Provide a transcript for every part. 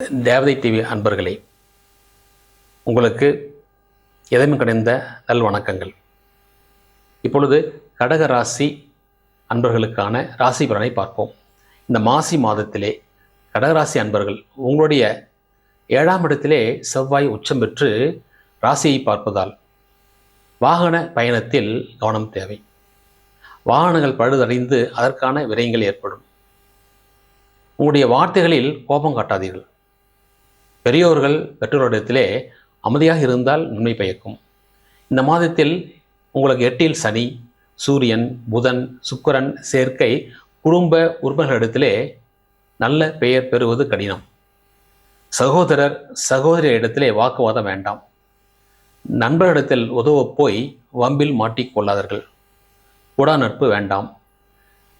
தேவதை டிவி அன்பர்களே உங்களுக்கு எதமே கிடைந்த நல் வணக்கங்கள் இப்பொழுது கடக ராசி அன்பர்களுக்கான ராசி பலனை பார்ப்போம். இந்த மாசி மாதத்திலே கடகராசி அன்பர்கள் உங்களுடைய ஏழாம் இடத்திலே செவ்வாய் உச்சம் பெற்று ராசியை பார்ப்பதால் வாகன பயணத்தில் கவனம் தேவை. வாகனங்கள் பழுதடைந்து அதற்கான விரயங்கள் ஏற்படும். உங்களுடைய வார்த்தைகளில் கோபம் காட்டாதீர்கள். பெரியோர்கள் பெற்றோரிடத்திலே அமைதியாக இருந்தால் நன்மை பயக்கும். இந்த மாதத்தில் உங்களுக்கு எட்டில் சனி சூரியன் புதன் சுக்கரன் சேர்க்கை குடும்ப உறுப்பினர்களிடத்திலே நல்ல பெயர் பெறுவது கடினம். சகோதரர் சகோதரியிடத்திலே வாக்குவாதம் வேண்டாம். நண்பரிடத்தில் உதவ போய் வம்பில் மாட்டிக்கொள்ளாதீர்கள் உடா நட்பு வேண்டாம்.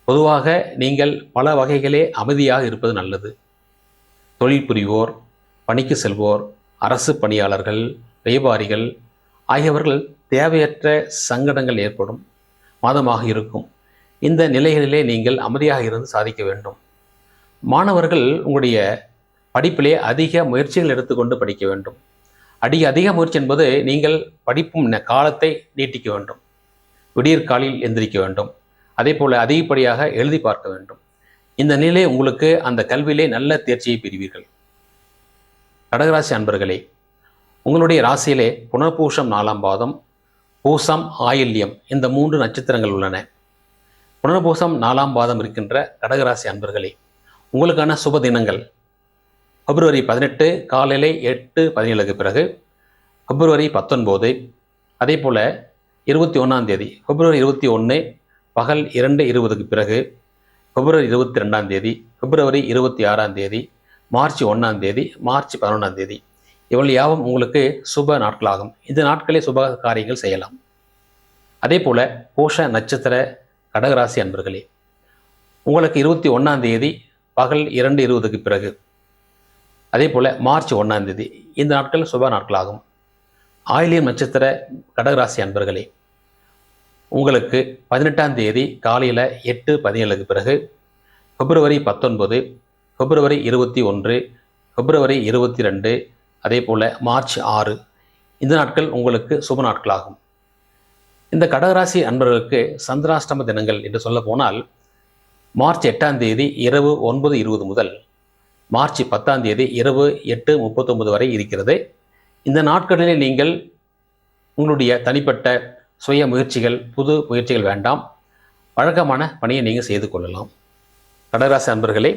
பொதுவாக நீங்கள் பல வகைகளே அமைதியாக இருப்பது நல்லது. தொழில் புரிவோர் பணிக்கு செல்வோர் அரசு பணியாளர்கள் வியாபாரிகள் ஆகியவர்கள் தேவையற்ற சங்கடங்கள் ஏற்படும் மாதமாக இருக்கும். இந்த நிலைகளிலே நீங்கள் அமைதியாக இருந்து சாதிக்க வேண்டும். மாணவர்கள் உங்களுடைய படிப்பிலே அதிக முயற்சிகள் எடுத்துக்கொண்டு படிக்க வேண்டும். அடி அதிக முயற்சி என்பது நீங்கள் படிப்பும் காலத்தை நீட்டிக்க வேண்டும். விடியற்காலில் எந்திரிக்க வேண்டும். அதே போல் அதிகப்படியாக எழுதி பார்க்க வேண்டும். இந்த நிலை உங்களுக்கு அந்த கல்வியிலே நல்ல தேர்ச்சியை பெறுவீர்கள். கடகராசி அன்பர்களே உங்களுடைய ராசியிலே புனர்பூஷம் நாலாம் பாதம் பூசம் ஆயில்யம் இந்த மூன்று நட்சத்திரங்கள் உள்ளன. புனர்பூசம் நாலாம் பாதம் இருக்கின்ற கடகராசி அன்பர்களே உங்களுக்கான சுப தினங்கள். பிப்ரவரி பதினெட்டு காலையில் எட்டு பதினேழுக்கு பிறகு பிப்ரவரி பத்தொன்பது அதே போல் இருபத்தி ஒன்றாம் தேதி பிப்ரவரி இருபத்தி ஒன்று பகல் இரண்டு இருபதுக்கு பிறகு பிப்ரவரி இருபத்தி ரெண்டாம் தேதி பிப்ரவரி இருபத்தி ஆறாம் தேதி மார்ச் ஒன்றாம் தேதி மார்ச் பதினொன்றாம் தேதி. இவள் யாவும் உங்களுக்கு சுப நாட்களாகும். இந்த நாட்களே சுப காரியங்கள் செய்யலாம். அதே போல் கோஷ நட்சத்திர கடகராசி அன்பர்களே உங்களுக்கு இருபத்தி ஒன்றாம் தேதி பகல் இரண்டு இருபதுக்கு பிறகு. அதே போல் மார்ச் ஒன்றாம் தேதி இந்த நாட்கள் சுப நாட்களாகும். ஆயிலியம் நட்சத்திர கடகராசி அன்பர்களே உங்களுக்கு பதினெட்டாம் தேதி காலையில் எட்டு பதினேழுக்கு பிறகு பிப்ரவரி பத்தொன்பது பிப்ரவரி இருபத்தி ஒன்று பிப்ரவரி இருபத்தி ரெண்டு அதே போல் மார்ச் ஆறு. இந்த நாட்கள் உங்களுக்கு சுப நாட்களாகும். இந்த கடகராசி அன்பர்களுக்கு சந்திராஷ்டம தினங்கள் என்று சொல்ல போனால் மார்ச் எட்டாம் தேதி இரவு ஒன்பது இருபது முதல் மார்ச் பத்தாம் தேதி இரவு எட்டு முப்பத்தொன்பது வரை இருக்கிறது. இந்த நாட்களிலே நீங்கள் உங்களுடைய தனிப்பட்ட சுய முயற்சிகள் புது முயற்சிகள் வேண்டாம். வழக்கமான பணியை நீங்கள் செய்து கொள்ளலாம். கடகராசி அன்பர்களே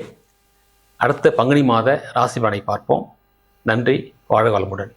அடுத்த பங்குனி மாத ராசி பலனை பார்ப்போம். நன்றி வாழ்க வளமுடன்.